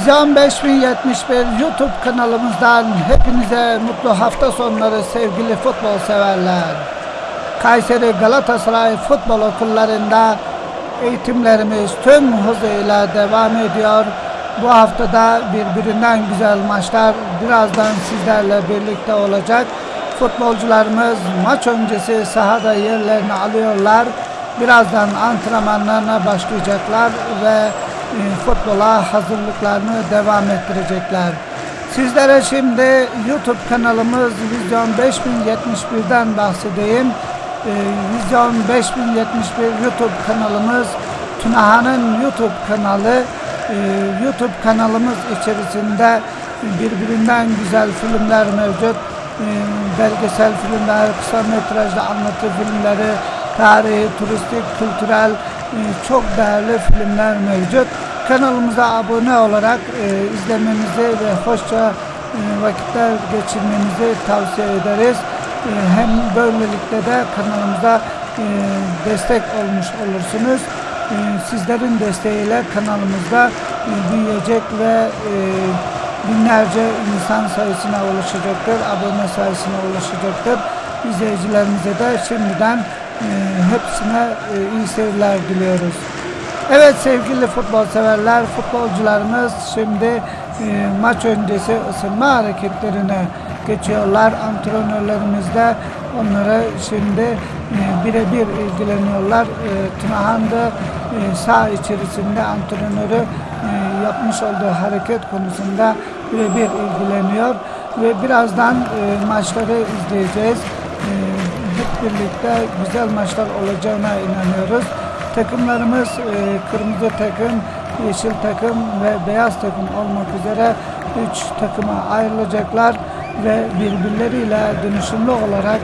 Vizyon 5071 YouTube kanalımızdan hepinize mutlu hafta sonları sevgili futbol severler. Kayseri Galatasaray Futbol Okullarında eğitimlerimiz tüm hızıyla devam ediyor. Bu haftada birbirinden güzel maçlar birazdan sizlerle birlikte olacak. Futbolcularımız maç öncesi sahada yerlerini alıyorlar. Birazdan antrenmanlarına başlayacaklar ve futbola hazırlıklarını devam ettirecekler. Sizlere şimdi YouTube kanalımız Vizyon 5071'den bahsedeyim. E, Vizyon 5071 YouTube kanalımız Tunahan'ın YouTube kanalı. E, YouTube kanalımız içerisinde birbirinden güzel filmler mevcut. E, belgesel filmler, kısa metrajlı anlatı filmleri, tarihi, turistik, kültürel e, çok değerli filmler mevcut. Kanalımıza abone olarak e, izlemenizi ve hoşça e, vakitler geçirmenizi tavsiye ederiz. E, hem böylelikle de kanalımıza e, destek olmuş olursunuz. E, sizlerin desteğiyle kanalımızda e, büyüyecek ve e, binlerce insan sayısına ulaşacaktır, abone sayısına ulaşacaktır. İzleyicilerimize de şimdiden e, hepsine e, iyi seyirler diliyoruz. Evet sevgili futbol severler, futbolcularımız şimdi e, maç öncesi ısınma hareketlerine geçiyorlar. Antrenörlerimiz de onlara şimdi e, birebir ilgileniyorlar. E, Tunahan'da e, saha içerisinde antrenörü e, yapmış olduğu hareket konusunda birebir ilgileniyor ve birazdan e, maçları izleyeceğiz. E, hep birlikte güzel maçlar olacağına inanıyoruz. Takımlarımız e, kırmızı takım, yeşil takım ve beyaz takım olmak üzere 3 takıma ayrılacaklar ve birbirleriyle dönüşümlü olarak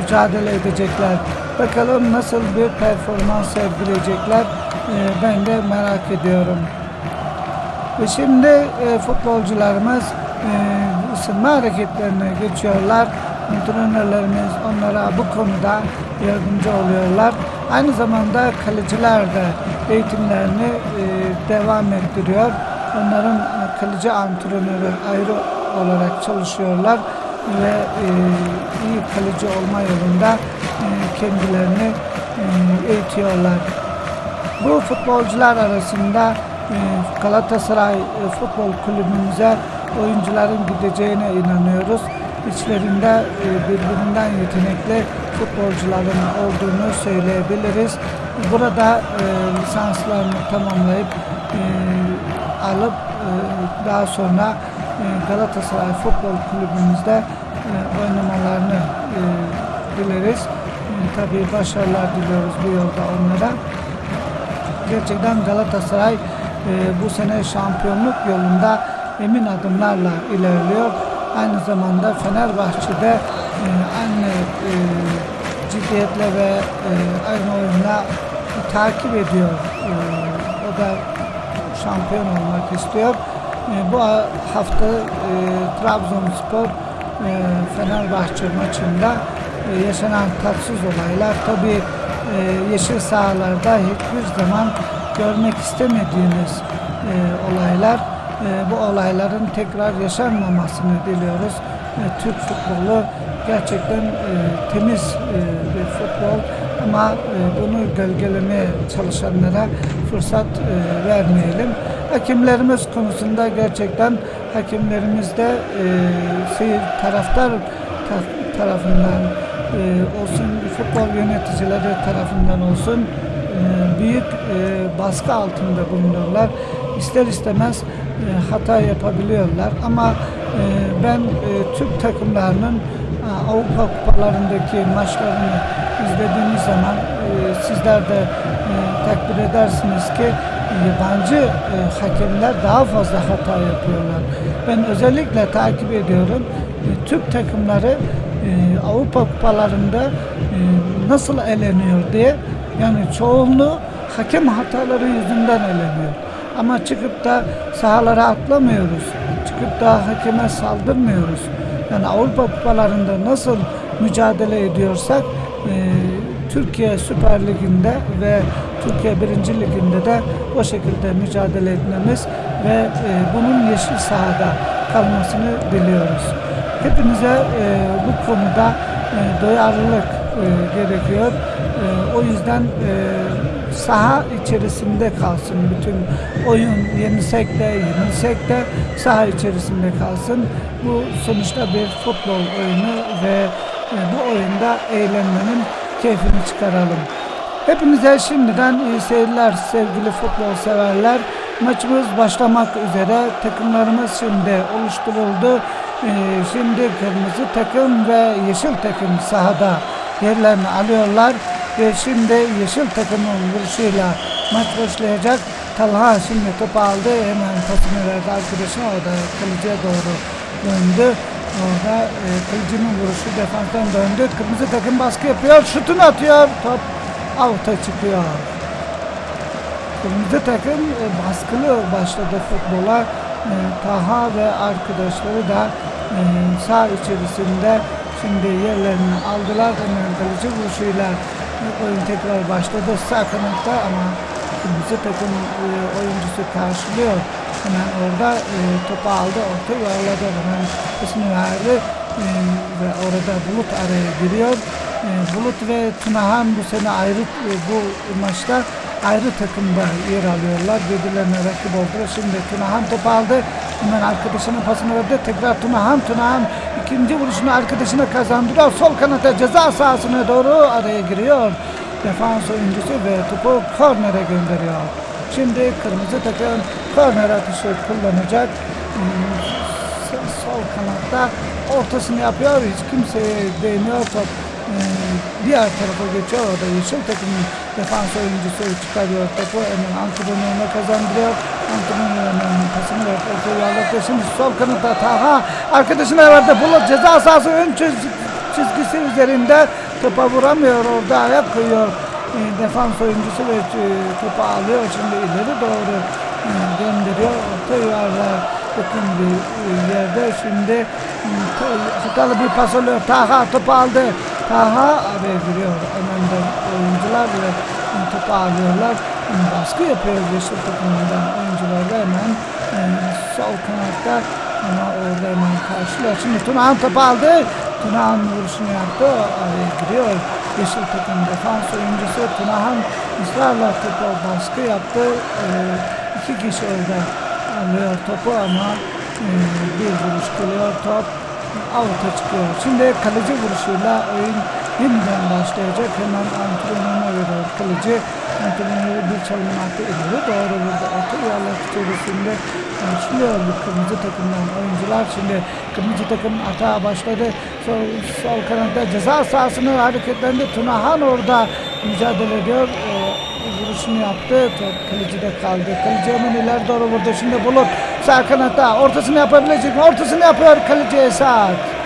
mücadele edecekler. Bakalım nasıl bir performans sergileyecekler e, ben de merak ediyorum. Ve şimdi e, futbolcularımız e, ısınma hareketlerine geçiyorlar. Antrenörlerimiz onlara bu konuda yardımcı oluyorlar. Aynı zamanda kaleciler de eğitimlerini e, devam ettiriyor. Onların e, kaleci antrenörü ayrı olarak çalışıyorlar ve e, iyi kaleci olma yolunda e, kendilerini e, eğitiyorlar. Bu futbolcular arasında e, Galatasaray e, Futbol Kulübümüze oyuncuların gideceğine inanıyoruz. İçlerinde e, birbirinden yetenekli futbolcuların olduğunu söyleyebiliriz. Burada e, lisanslarını tamamlayıp e, alıp e, daha sonra e, Galatasaray Futbol Kulübümüzde e, oynamalarını e, dileriz. E, tabii başarılar diliyoruz bu yolda onlara gerçekten Galatasaray e, bu sene şampiyonluk yolunda emin adımlarla ilerliyor. Aynı zamanda Fenerbahçe'de e, aynı e, ciddiyetle ve e, aynı oyunla takip ediyor. E, o da şampiyon olmak istiyor. E, bu hafta e, Trabzonspor e, Fenerbahçe maçında yaşanan tatsız olaylar tabii e, yeşil sahalarda hiçbir zaman görmek istemediğimiz olaylar. Bu olayların tekrar yaşanmamasını diliyoruz. E, Türk futbolu gerçekten e, temiz e, bir futbol ama e, bunu gölgelemeye çalışanlara fırsat e, vermeyelim. Hakemlerimiz konusunda gerçekten hakemlerimiz de e, seyir taraftar ta- tarafından e, olsun, futbol yöneticileri tarafından olsun e, büyük e, baskı altında bulunuyorlar. İster istemez e, hata yapabiliyorlar ama ben e, Türk takımlarının e, Avrupa kupalarındaki maçlarını izlediğimiz zaman e, sizler de takdir edersiniz ki yabancı hakemler daha fazla hata yapıyorlar. Ben özellikle takip ediyorum. Türk takımları Avrupa kupalarında nasıl eleniyor diye yani çoğunluğu hakem hataları yüzünden eleniyor. Ama çıkıp da sahalara atlamıyoruz. Çıkıp da hakeme saldırmıyoruz. Yani Avrupa kupalarında nasıl mücadele ediyorsak e, Türkiye Süper Ligi'nde ve Türkiye 1. Ligi'nde de o şekilde mücadele etmemiz ve e, bunun yeşil sahada kalmasını diliyoruz. Hepinize e, bu konuda e, duyarlılık e, gerekiyor. E, o yüzden e, saha içerisinde kalsın bütün oyun yenilsek de yenilsek de saha içerisinde kalsın. Bu sonuçta bir futbol oyunu ve e, bu oyunda eğlenmenin keyfini çıkaralım. Hepinize şimdiden iyi seyirler sevgili futbol severler. Maçımız başlamak üzere. Takımlarımız şimdi oluşturuldu. Ee, şimdi kırmızı takım ve yeşil takım sahada yerlerini alıyorlar. Ve şimdi yeşil takımın vuruşuyla maç başlayacak. Talha şimdi topu aldı. Hemen pasını verdi arkadaşına. O da kaleciye doğru döndü. Orada e, kalecinin vuruşu defanstan döndü. Kırmızı takım baskı yapıyor. Şutunu atıyor. Top out'a çıkıyor. Kırmızı takım e, baskılı başladı futbola. E, Taha ve arkadaşları da e, sağ içerisinde şimdi yerlerini aldılar. Hemen kaleci vuruşuyla oyun tekrar başladı. Sağ kanatta ama kırmızı takım e, oyuncusu karşılıyor. Hemen orada e, topu aldı. Orta yuvarladı. Hemen pasını verdi. E, ve orada Bulut araya giriyor. E, Bulut ve Tunahan bu sene ayrı bu maçta ayrı takımda yer alıyorlar. Birbirlerine rakip oldular. Şimdi Tunahan topu aldı. Hemen arkadaşına pasını verdi. Tekrar Tunahan. Tunahan ikinci vuruşunu arkadaşına kazandırıyor. Sol kanata ceza sahasına doğru araya giriyor. Defans oyuncusu ve topu kornere gönderiyor. Şimdi kırmızı takım korner atışı kullanacak. Hmm, Sol kanatta ortasını yapıyor. Hiç kimseye değmiyor top. Ee, diğer tarafa geçiyor. Orada yeşil takımın defans oyuncusu çıkarıyor topu. Hemen antrenörüne kazandırıyor. Pasını verip ortaya. Şimdi sol kanatta Taha arkadaşına verdi. Bulut ceza sahası ön çiz- çizgisi üzerinde topa vuramıyor. Orada ayak koyuyor. Ee, defans oyuncusu ve e, topu alıyor. Şimdi ileri doğru e, gönderiyor. Orta yuvarlığa yakın bir e, yerde. Şimdi e, ta- hatalı bir pas oluyor. Taha topu aldı. Taha araya giriyor. Önemli oyuncular ve e, topu alıyorlar. Baskı yapıyor yeşil takımından oyuncular hemen e, sol kanatta ama orada hemen karşılıyor. Şimdi Tunahan topu aldı. Tunahan vuruşunu yaptı. Araya giriyor. Yeşil takım defans oyuncusu Tunahan ısrarla topu baskı yaptı. E, iki kişi orada alıyor topu ama e, bir vuruş geliyor top out'a çıkıyor. Şimdi kaleci vuruşuyla oyun yeniden başlayacak. Hemen antrenörüne veriyor kaleci. Antrenörü bir çalım attı ileri doğru vurdu. Orta yuvarlak içerisinde karşılıyor bu kırmızı takımdan oyuncular. Şimdi kırmızı takım atağa başladı. Sol, sol kanatta ceza sahasını hareketlendi. Tunahan orada mücadele ediyor. Ee, vuruşunu yaptı. Top kalecide kaldı. Kaleci hemen ileri doğru vurdu. Şimdi Bulut sağ kanatta ortasını yapabilecek mi? Ortasını yapıyor kaleci Esat.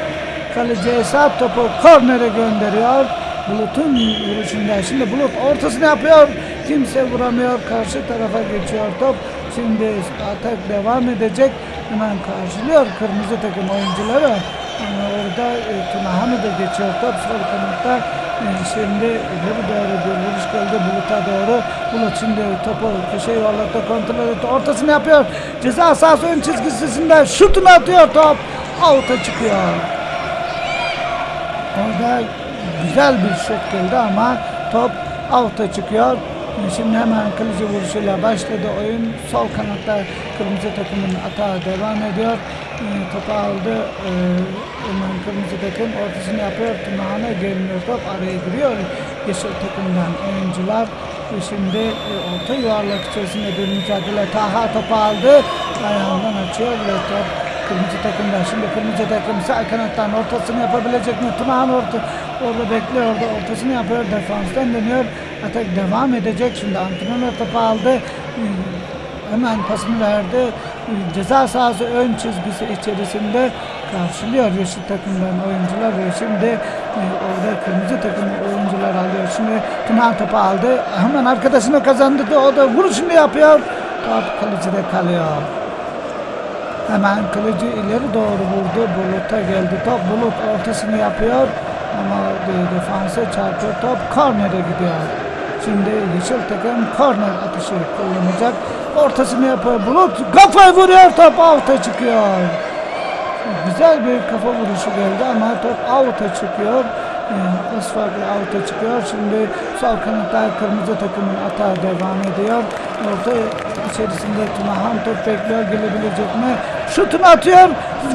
Kaleci Esat topu kornere gönderiyor. Bulut'un vuruşunda. Şimdi Bulut ortasını yapıyor. Kimse vuramıyor. Karşı tarafa geçiyor top. Şimdi atak devam edecek. Hemen karşılıyor kırmızı takım oyuncuları. Orada e, Tunahan'ı da geçiyor top sol kanatta. E, şimdi ileri doğru bir vuruş geldi Bulut'a doğru. Bulut şimdi topu köşe yuvarlakta kontrol etti. Ortasını yapıyor. Ceza sahası ön çizgisinde şutunu atıyor top. Out'a çıkıyor. Orada güzel bir geldi ama top out'a çıkıyor. Şimdi hemen kılıcı vuruşuyla başladı oyun. Sol kanatta kırmızı takımın atağı devam ediyor. Ee, topu aldı. Ee, hemen kırmızı takım ortasını yapıyor. Tunağına gelmiyor top. Araya giriyor. Yeşil takımdan oyuncular. Şimdi e, orta yuvarlak içerisinde bir mücadele. Taha topu aldı. Ayağından açıyor ve top Kırmızı takımdan şimdi kırmızı takım sağ kanattan ortasını yapabilecek mi? Tunağan orta, orada bekliyor orada ortasını yapıyor defanstan dönüyor. Atak devam edecek şimdi antrenör topu aldı. Ee, Hemen pasını verdi. Ee, Ceza sahası ön çizgisi içerisinde karşılıyor yeşil takımdan oyuncular ve şimdi e, orada kırmızı takım oyuncular alıyor. Şimdi Tunağan topu aldı. Hemen arkadaşına kazandırdı. O da vuruşunu yapıyor. Top kalecide kalıyor. Hemen kılıcı ileri doğru vurdu. Bulut'a geldi top. Bulut ortasını yapıyor. Ama defansa çarpıyor top kornere gidiyor. Şimdi yeşil takım korner atışı kullanacak. Ortasını yapıyor Bulut. Kafayı vuruyor top out'a çıkıyor. Güzel bir kafa vuruşu geldi ama top out'a çıkıyor. Farklı out'a çıkıyor. Şimdi sol kanatta kırmızı takımın atağı devam ediyor. Orta içerisinde Tunahan top bekliyor. Gelebilecek mi? Şutunu atıyor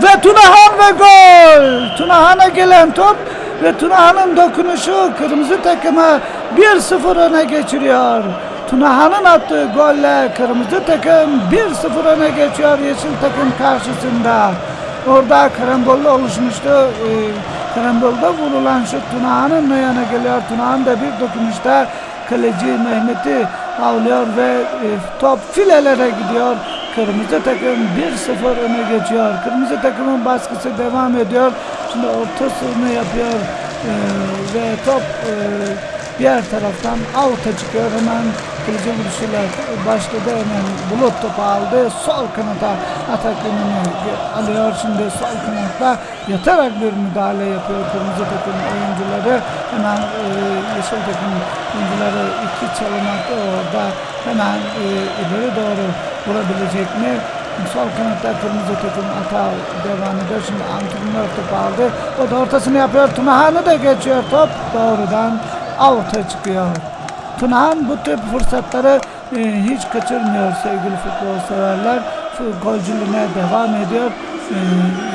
ve Tunahan ve gol! Tunahan'a gelen top ve Tunahan'ın dokunuşu kırmızı takımı 1-0 öne geçiriyor. Tunahan'ın attığı golle kırmızı takım 1-0 öne geçiyor yeşil takım karşısında. Orada karambollu oluşmuştu. Ee, karambolda vurulan şut Tunahan'ın ayağına geliyor. Tunahan da bir dokunuşta kaleci Mehmet'i avlıyor ve e, top filelere gidiyor. Kırmızı takım 1-0 öne geçiyor. Kırmızı takımın baskısı devam ediyor. Şimdi ortasını yapıyor ee, ve top e, diğer taraftan out'a çıkıyor. Hemen kılıcı vuruşuyla başladı. Hemen bulut topu aldı. Sol kanata atak yönünü alıyor. Şimdi sol kanatta yatarak bir müdahale yapıyor kırmızı takım oyuncuları. Hemen e, yeşil takım oyuncuları iki çalım. Orada hemen e, ileri doğru vurabilecek mi? Sol kanatta kırmızı takım ata devam ediyor. Şimdi antrenör topu aldı. O da ortasını yapıyor. Tunahan'ı da geçiyor top. Doğrudan out'a çıkıyor. Tunahan bu tip fırsatları e, hiç kaçırmıyor sevgili futbol severler. Golcülüğüne devam ediyor. E,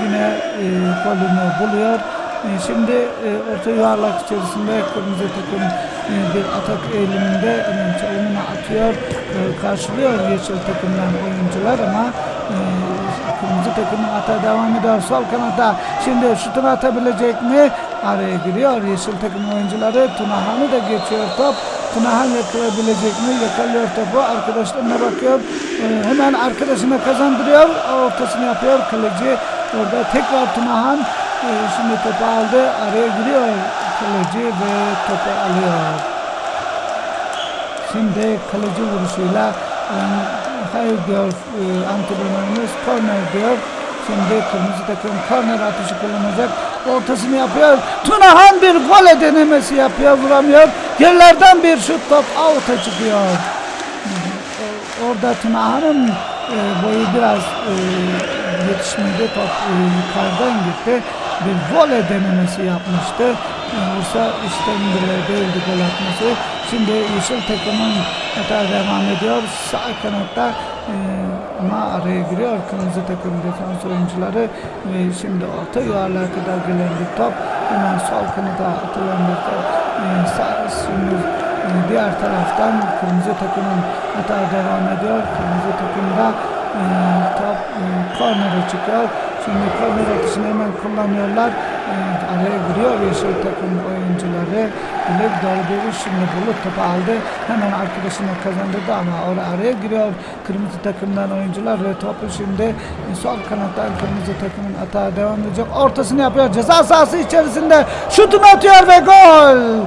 yine e, golünü buluyor. E, şimdi e, orta yuvarlak içerisinde kırmızı takım e, bir atak eğiliminde hemen çalımını atıyor. E, karşılıyor yeşil takımdan oyuncular ama e, kırmızı takımın ata devam ediyor. Sol kanatta şimdi şutunu atabilecek mi? Araya giriyor yeşil takım oyuncuları. Tunahan'ı da geçiyor top. Tunahan yakalayabilecek mi? Yakalıyor topu. Arkadaşlarına bakıyor. Ee, hemen arkadaşına kazandırıyor. Ortasını yapıyor kaleci. Orada tekrar Tunahan e, şimdi topu aldı. Araya giriyor kaleci ve topu alıyor. Şimdi kaleci vuruşuyla e, hayır diyor e, antrenörümüz korner diyor. Şimdi kırmızı takım korner atışı kullanacak. Ortasını yapıyor. Tunahan bir gol denemesi yapıyor. Vuramıyor. Yerlerden bir şut top out'a çıkıyor. Orada Tunahan'ın e, boyu biraz e, yetişmedi. Top e, yukarıdan gitti. Bir voley denemesi yapmıştı. Vursa işten bile değildi gol atması. Şimdi yeşil takımın hata devam ediyor. Sağ kanatta e, ama araya giriyor kırmızı takım defans oyuncuları. Ve şimdi orta yuvarlığa kadar gelen bir top. Hemen sol kanata atılan bir top. E, sağ, şimdi e, diğer taraftan kırmızı takımın hata devam ediyor. Kırmızı takımda e, top e, kornere çıkıyor. Şimdi korner atışını hemen kullanıyorlar e, araya giriyor yeşil takım oyuncuları ileri doğru şimdi bulut topu aldı hemen arkadaşına kazandırdı ama oraya araya giriyor kırmızı takımdan oyuncular ve topu şimdi sol kanattan kırmızı takımın atağa devam edecek ortasını yapıyor ceza sahası içerisinde şutunu atıyor ve gol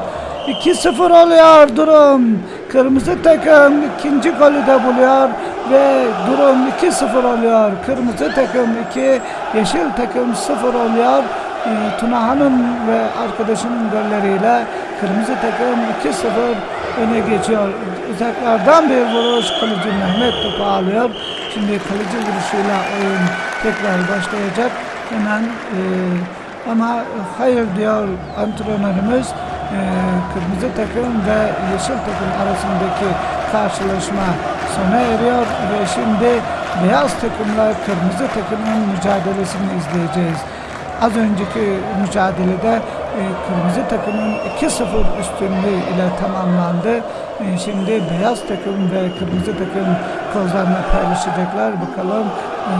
2-0 oluyor durum. Kırmızı takım ikinci golü de buluyor ve durum 2-0 oluyor. Kırmızı takım 2, yeşil takım 0 oluyor. Ee, Tunahan'ın ve arkadaşının golleriyle kırmızı takım 2-0 öne geçiyor. Uzaklardan bir vuruş kalıcı Mehmet topu alıyor. Şimdi kalıcı vuruşuyla oyun tekrar başlayacak. Hemen e, ama hayır diyor antrenörümüz. Ee, kırmızı takım ve yeşil takım arasındaki karşılaşma sona eriyor ve şimdi beyaz takımla kırmızı takımın mücadelesini izleyeceğiz. Az önceki mücadelede e, kırmızı takımın 2-0 üstünlüğü ile tamamlandı. E, şimdi beyaz takım ve kırmızı takım kozlarını paylaşacaklar. Bakalım e,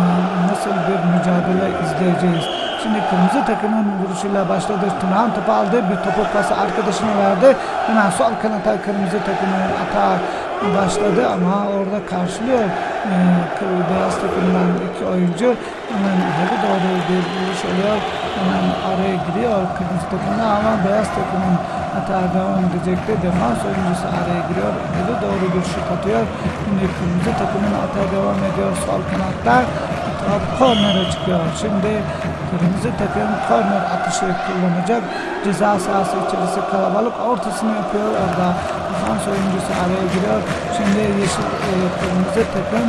nasıl bir mücadele izleyeceğiz. Şimdi kırmızı takımın vuruşuyla başladı. Tunahan topu aldı. Bir topu pası arkadaşına verdi. Hemen sol kanata kırmızı takımın atağa başladı ama orada karşılıyor e, beyaz takımdan iki oyuncu. Hemen ileri doğru bir vuruş oluyor. Hemen araya giriyor kırmızı takımda ama beyaz takımın hata devam edecekti. Defans oyuncusu araya giriyor. İleri doğru bir şut atıyor. Şimdi kırmızı takımın hata devam ediyor sol kanatta. Kornere çıkıyor. Şimdi kırmızı takım korner atışı kullanacak. Ceza sahası içerisi kalabalık ortasını yapıyor orada. Defans oyuncusu araya giriyor. Şimdi yeşil e, kırmızı takım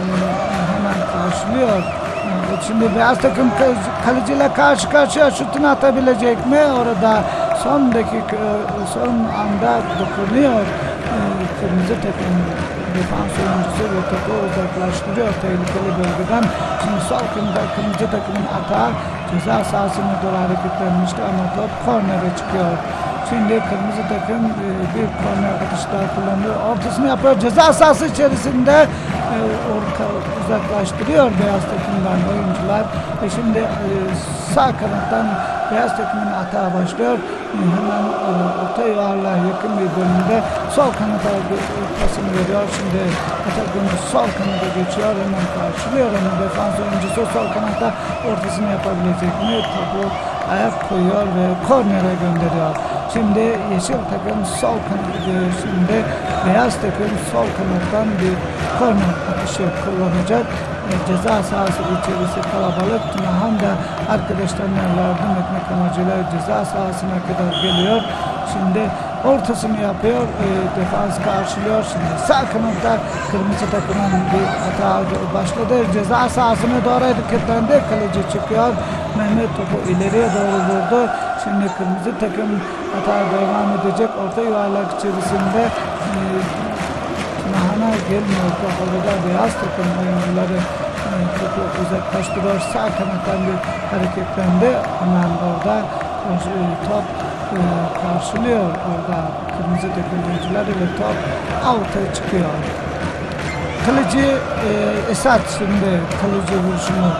e, hemen karşılıyor. E, Şimdi beyaz takım kal- kaleciyle karşı karşıya şutunu atabilecek mi? Orada son dakika son anda dokunuyor. Kırmızı takım defans oyuncusu ve topu uzaklaştırıyor tehlikeli bölgeden. Şimdi sol kırmızı, kırmızı takımın atağı ceza sahasına doğru hareketlenmişti ama top kornere çıkıyor. Şimdi kırmızı takım e, bir korner atışı daha kullanıyor. Ortasını yapıyor. Ceza sahası içerisinde e, orta uzaklaştırıyor beyaz takımdan oyuncular. Ve şimdi e, sağ kanattan beyaz takımın atağı başlıyor. Hemen orta yuvarlığa yakın bir bölümde sol kanata bir pasını veriyor. Şimdi takım sol kanada geçiyor. Hemen karşılıyor onu. Defans oyuncusu sol kanata ortasını yapabilecek mi? Topu ayak koyuyor ve kornere gönderiyor. Şimdi yeşil takım sol kanat şimdi beyaz takım sol kanattan bir korner atışı kullanacak. E, Ceza sahası içerisi kalabalık. Tunahan da arkadaşlarına yardım etmek amacıyla ceza sahasına kadar geliyor. Şimdi ortasını yapıyor. E, defans karşılıyor. Şimdi sağ kanatta kırmızı takımın bir hata başladı. Ceza sahasına doğru hareketlendi. Kaleci çıkıyor. Mehmet topu ileriye doğru vurdu. Şimdi kırmızı takım hata devam edecek. Orta yuvarlak içerisinde e, Nahana gelmiyor. Orada beyaz takım oyuncuları e, topu uzaklaştırıyor. Sağ kanattan bir hareketlendi. Hemen orada e, top karşılıyor. Orada kırmızı oyuncuları ve top out'a çıkıyor. Kaleci e, Esat şimdi kaleci vuruşunu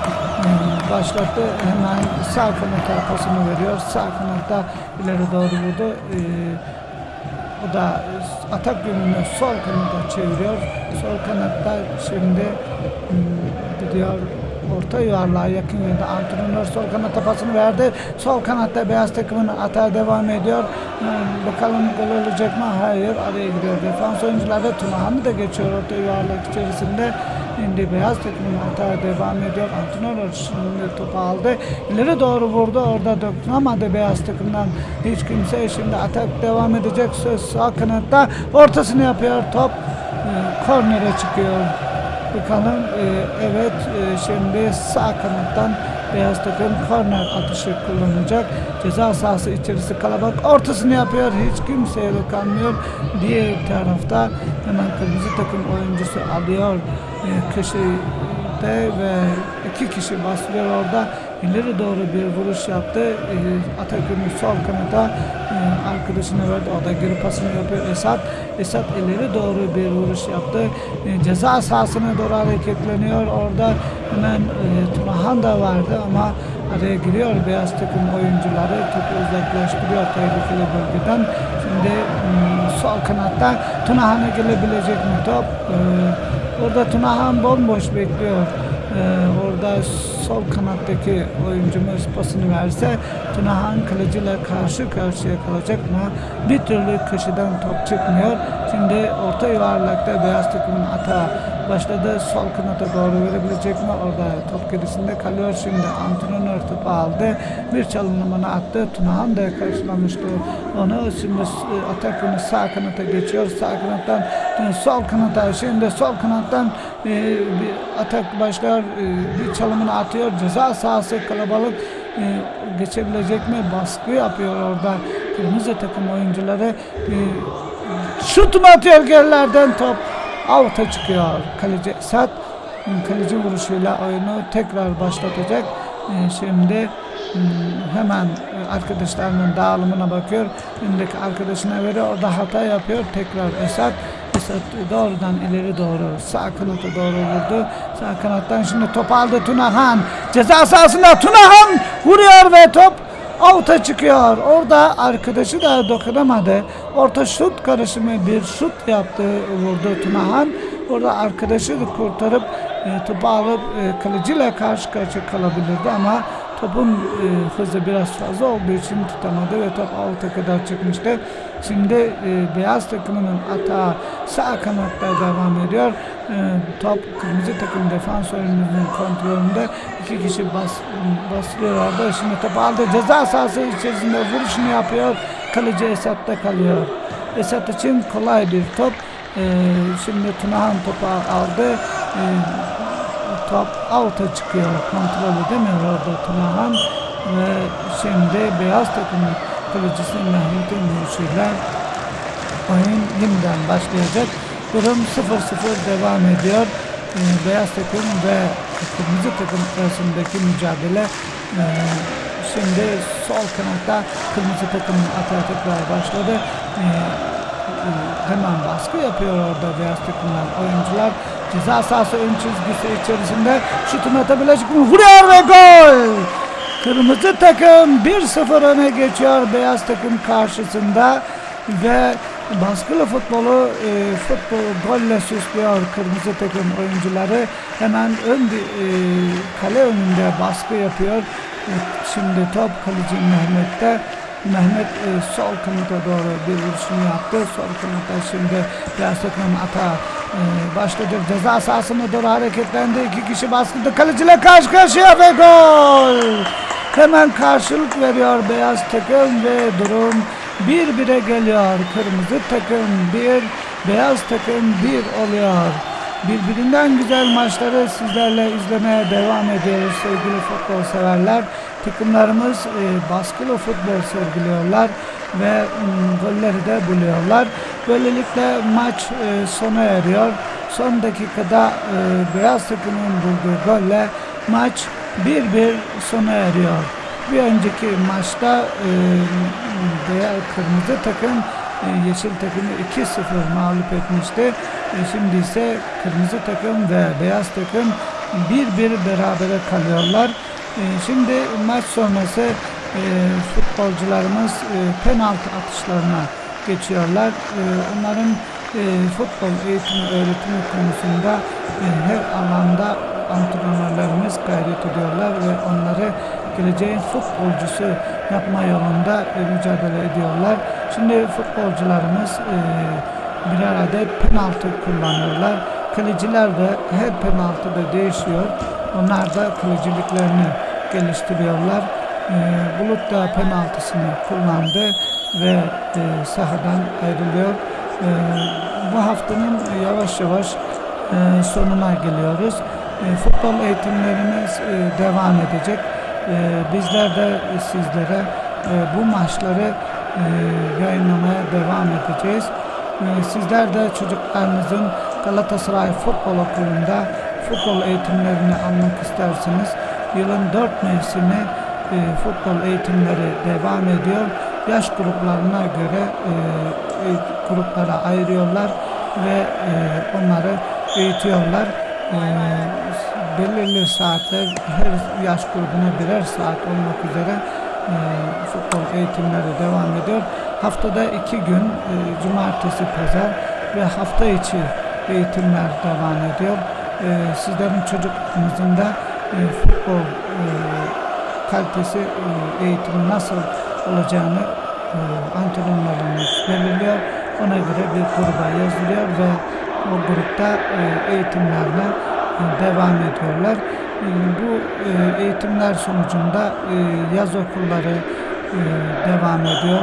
e, başlattı. Hemen sağ kanata pasını veriyor. Sağ kanatta ileri doğru vurdu. E, o da atak yönünü sol kanata çeviriyor. Sol kanatta şimdi hmm, gidiyor orta yuvarlığa yakın yönde antrenör sol kanata pasını verdi. Sol kanatta beyaz takımın atağa devam ediyor. Hmm, Bakalım gol olacak mı? Hayır. Araya giriyor. Defans oyuncuları Tunahan'ı da geçiyor orta yuvarlak içerisinde. Şimdi beyaz takımın atağa devam ediyor. Antrenör şimdi topu aldı. İleri doğru vurdu. Orada dokunamadı beyaz takımdan. Hiç kimse şimdi atak devam edecek. Söz sağ kanatta ortasını yapıyor. Top e, kornere çıkıyor. Bakalım e, evet e, şimdi sağ kanattan beyaz takım korner atışı kullanacak. Ceza sahası içerisi kalabalık. Ortasını yapıyor. Hiç kimseye dokunmuyor. Diğer tarafta hemen kırmızı takım oyuncusu alıyor. E, köşede ve iki kişi bastırıyor orada. İleri doğru bir vuruş yaptı. E, Atakür'ün sol kanata e, arkadaşına verdi. Geri pasını yapıyor Esat. Esat ileri doğru bir vuruş yaptı. E, ceza sahasına doğru hareketleniyor. Orada hemen e, Tunahan da vardı ama araya giriyor beyaz takım oyuncuları. Topu uzaklaştırıyor tehlikeli bölgeden. Şimdi sol kanatta Tunahan'a gelebilecek mi top? E, orada Tunahan bomboş bekliyor. Ee, orada sol kanattaki oyuncumuz pasını verse Tunahan kaleciyle karşı karşıya kalacak ama bir türlü köşeden top çıkmıyor. Şimdi orta yuvarlakta beyaz takımın atağı başladı. Sol kanata doğru verebilecek mi? Orada top gerisinde kalıyor. Şimdi antrenör topu aldı. Bir çalımını attı. Tunahan da karşılamıştı onu. Şimdi e, atak sağ kanata geçiyor. Sağ kanattan e, sol kanata. Şimdi sol kanattan e, atak başlıyor. E, bir çalımını atıyor. Ceza sahası kalabalık. E, geçebilecek mi? Baskı yapıyor orada. Kırmızı takım oyuncuları. E, şutunu atıyor gerilerden top. Out'a çıkıyor. Kaleci Esat kaleci vuruşuyla oyunu tekrar başlatacak. E, şimdi hmm, hemen e, arkadaşlarının dağılımına bakıyor. Önündeki arkadaşına veriyor. Orada hata yapıyor. Tekrar Esat. Esat doğrudan ileri doğru sağ kanata doğru vurdu. Sağ kanattan şimdi top aldı Tunahan. Ceza sahasında Tunahan vuruyor ve top Out'a çıkıyor. Orada arkadaşı da dokunamadı. Orta şut karışımı bir şut yaptı vurdu Tunahan. Orada arkadaşı da kurtarıp e, topu alıp e, karşı karşıya kalabilirdi ama Topun e, hızı biraz fazla olduğu için tutamadı ve top out'a kadar çıkmıştı. Şimdi e, beyaz takımının atağı sağ kanatta devam ediyor. E, top kırmızı takım defans oyuncunun kontrolünde iki kişi bas, basılıyorlardı. Şimdi top aldı. Ceza sahası içerisinde vuruşunu yapıyor. Kaleci Esat'ta kalıyor. Esat için kolay bir top. E, şimdi Tunahan topu aldı. E, top out'a çıkıyor. Kontrol edemiyor orada Tunahan. Ve şimdi beyaz takımın kalecisi Mehmet'in vuruşuyla oyun yeniden başlayacak. Durum 0-0 devam ediyor. Ee, beyaz takım ve kırmızı takım arasındaki mücadele ee, şimdi sol kanatta kırmızı takımın atağı başladı. Ee, hemen baskı yapıyor orada beyaz takımdan oyuncular. Ceza sahası ön çizgisi içerisinde. Şutunu atabilecek mi? Vuruyor ve gol! Kırmızı takım 1-0 öne geçiyor beyaz takım karşısında ve baskılı futbolu e, futbol golle süslüyor kırmızı takım oyuncuları. Hemen ön e, kale önünde baskı yapıyor. E, şimdi top kaleci Mehmet'te. Mehmet e, sol kanata doğru bir vuruşunu yaptı. Sol kanata şimdi beyaz takımın atağı e, başladı ceza sahasına doğru hareketlendi iki kişi baskıda kaleciyle karşı karşıya ve gol Hemen karşılık veriyor beyaz takım ve durum bir bire geliyor. Kırmızı takım bir, beyaz takım bir oluyor. Birbirinden güzel maçları sizlerle izlemeye devam ediyoruz sevgili futbol severler. Takımlarımız e, baskılı futbol sergiliyorlar ve mm, golleri de buluyorlar. Böylelikle maç e, sona eriyor. Son dakikada e, beyaz takımın bulduğu golle maç 1-1 sona eriyor. Bir önceki maçta e, kırmızı takım e, yeşil takımı 2-0 mağlup etmişti. E, şimdi ise kırmızı takım ve beyaz takım 1-1 berabere kalıyorlar. E, şimdi maç sonrası e, futbolcularımız e, penaltı atışlarına geçiyorlar. Onların e, futbol eğitimi öğretimi konusunda her alanda antrenörlerimiz gayret ediyorlar ve onları geleceğin futbolcusu yapma yolunda mücadele ediyorlar. Şimdi futbolcularımız e, birer adet penaltı kullanıyorlar. Kaleciler de her penaltıda değişiyor. Onlar da kaleciliklerini geliştiriyorlar. E, Bulut da penaltısını kullandı ve e, sahadan ayrılıyor. E, bu haftanın yavaş yavaş e, sonuna geliyoruz. E, futbol eğitimlerimiz e, devam edecek. E, bizler de sizlere e, bu maçları yayınlamaya devam edeceğiz. E, sizler de çocuklarınızın Galatasaray Futbol Okulu'nda futbol eğitimlerini almak isterseniz yılın dört mevsimi e, futbol eğitimleri devam ediyor. Yaş gruplarına göre e, e, gruplara ayırıyorlar ve e, onları eğitiyorlar. E, belirli saatler her yaş grubuna birer saat olmak üzere e, futbol eğitimleri devam ediyor. Haftada iki gün e, cumartesi, pazar ve hafta içi eğitimler devam ediyor. E, sizlerin çocuklarınızın da e, futbol e, kalitesi e, eğitimi nasıl olacağını e, antrenörlerimiz belirliyor. Ona göre bir gruba yazılıyor ve o grupta eğitimlerine devam ediyorlar. E, bu e, eğitimler sonucunda e, yaz okulları e, devam ediyor.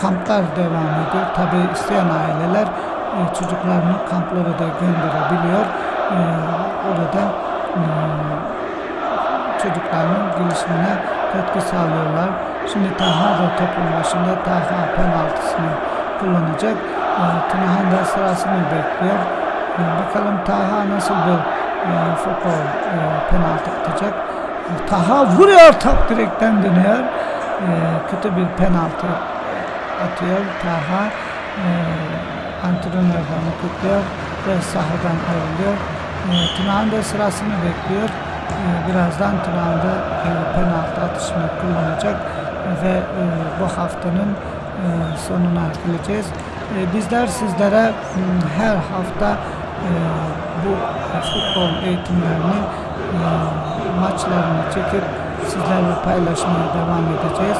Kamplar devam ediyor. Tabi isteyen aileler çocuklarını kamplara da gönderebiliyor. Orada çocukların gelişimine katkı sağlıyorlar. Şimdi Taha da topun başında Taha penaltısını kullanacak. Tunahan da sırasını bekliyor. Bakalım Taha nasıl bir e, e, penaltı atacak. Taha vuruyor top direkten dönüyor. E, kötü bir penaltı atıyor Taha. E, antrenörden kutluyor ve sahadan ayrılıyor. E, Tunahan da sırasını bekliyor. E, birazdan Tunahan da e, penaltı atışını kullanacak ve e, bu haftanın e, sonuna geleceğiz. E, bizler sizlere her hafta e, bu futbol eğitimlerini e, maçlarını çekip sizlerle paylaşmaya devam edeceğiz.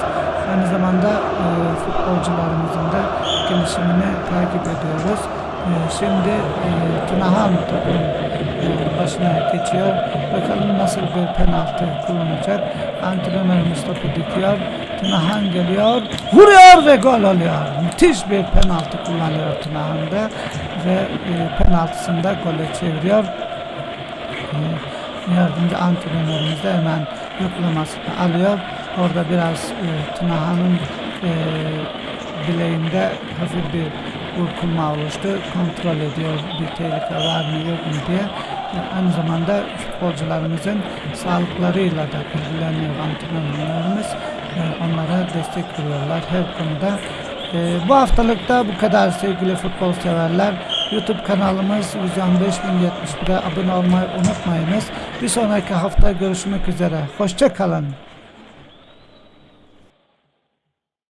Aynı zamanda e, futbolcularımızın da gelişimini takip ediyoruz. E, şimdi e, Tunahan topun e, başına geçiyor. Bakalım nasıl bir penaltı kullanacak. Antrenörümüz topu dikiyor. Tunahan geliyor. Vuruyor ve gol oluyor. Müthiş bir penaltı kullanıyor Tunahan'da. Ve e, penaltısını da gole çeviriyor. E, yardımcı antrenörümüz de hemen yoklamasını alıyor. Orada biraz e, Tunahan'ın e, bileğinde hafif bir burkulma oluştu. Kontrol ediyor bir tehlike var mı yok mu diye. E, aynı zamanda futbolcularımızın sağlıklarıyla da ilgileniyor antrenörlerimiz. Onlara destek veriyorlar her konuda. E, bu haftalık da bu kadar sevgili futbol severler. YouTube kanalımız Vizyon 5071'e abone olmayı unutmayınız. Bir sonraki hafta görüşmek üzere. Hoşça kalın.